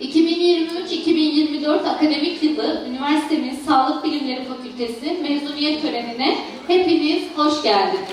2023-2024 akademik yılı üniversitemiz Sağlık Bilimleri Fakültesi mezuniyet törenine hepiniz hoş geldiniz.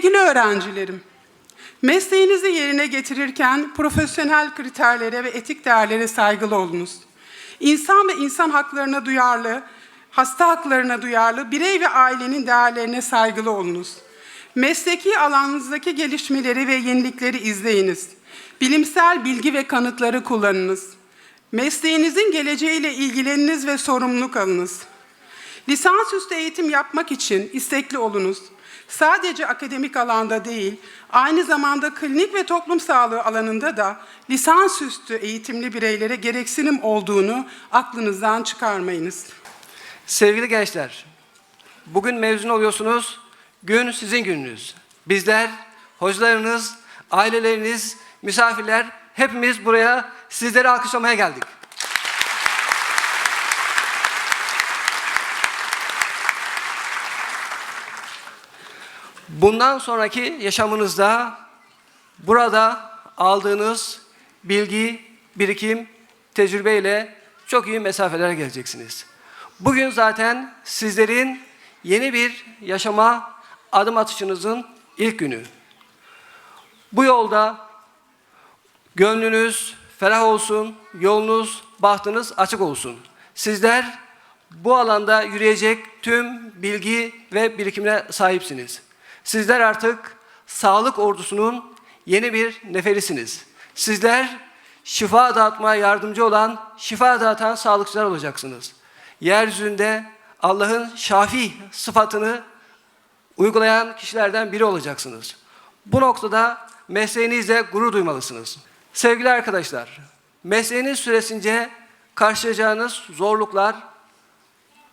Sevgili öğrencilerim, mesleğinizi yerine getirirken profesyonel kriterlere ve etik değerlere saygılı olunuz. İnsan ve insan haklarına duyarlı, hasta haklarına duyarlı, birey ve ailenin değerlerine saygılı olunuz. Mesleki alanınızdaki gelişmeleri ve yenilikleri izleyiniz. Bilimsel bilgi ve kanıtları kullanınız. Mesleğinizin geleceğiyle ilgileniniz ve sorumluluk alınız. Lisansüstü eğitim yapmak için istekli olunuz. Sadece akademik alanda değil, aynı zamanda klinik ve toplum sağlığı alanında da lisansüstü eğitimli bireylere gereksinim olduğunu aklınızdan çıkarmayınız. Sevgili gençler, bugün mezun oluyorsunuz, gün sizin gününüz. Bizler, hocalarınız, aileleriniz, misafirler hepimiz buraya sizleri alkışlamaya geldik. Bundan sonraki yaşamınızda burada aldığınız bilgi, birikim, tecrübeyle çok iyi mesafelere geleceksiniz. Bugün zaten sizlerin yeni bir yaşama adım atışınızın ilk günü. Bu yolda gönlünüz ferah olsun, yolunuz, bahtınız açık olsun. Sizler bu alanda yürüyecek tüm bilgi ve birikimine sahipsiniz. Sizler artık sağlık ordusunun yeni bir neferisiniz. Sizler şifa dağıtmaya yardımcı olan, şifa dağıtan sağlıkçılar olacaksınız. Yeryüzünde Allah'ın şafi sıfatını uygulayan kişilerden biri olacaksınız. Bu noktada mesleğinizle gurur duymalısınız. Sevgili arkadaşlar, mesleğiniz süresince karşılayacağınız zorluklar,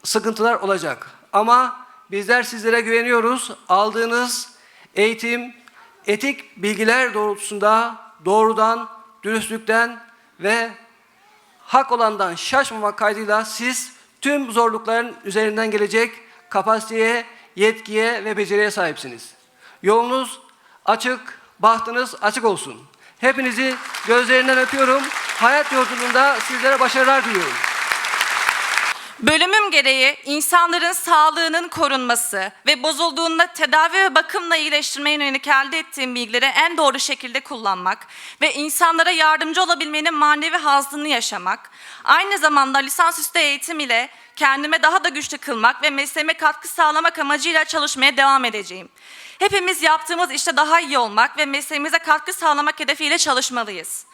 sıkıntılar olacak. Ama bizler sizlere güveniyoruz. Aldığınız eğitim, etik bilgiler doğrultusunda doğrudan, dürüstlükten ve hak olandan şaşmamak kaydıyla siz tüm zorlukların üzerinden gelecek kapasiteye, yetkiye ve beceriye sahipsiniz. Yolunuz açık, bahtınız açık olsun. Hepinizi gözlerinden öpüyorum. Hayat yolculuğunda sizlere başarılar diliyorum. Bölümüm gereği insanların sağlığının korunması ve bozulduğunda tedavi ve bakımla iyileştirmeye yönelik elde ettiğim bilgileri en doğru şekilde kullanmak ve insanlara yardımcı olabilmenin manevi hazını yaşamak, aynı zamanda lisansüstü eğitim ile kendime daha da güçlü kılmak ve mesleğime katkı sağlamak amacıyla çalışmaya devam edeceğim. Hepimiz yaptığımız işte daha iyi olmak ve mesleğimize katkı sağlamak hedefiyle çalışmalıyız.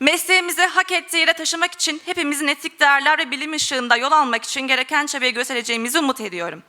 Mesleğimizi hak ettiği yere taşımak için hepimizin etik değerler ve bilim ışığında yol almak için gereken çabayı göstereceğimizi umut ediyorum.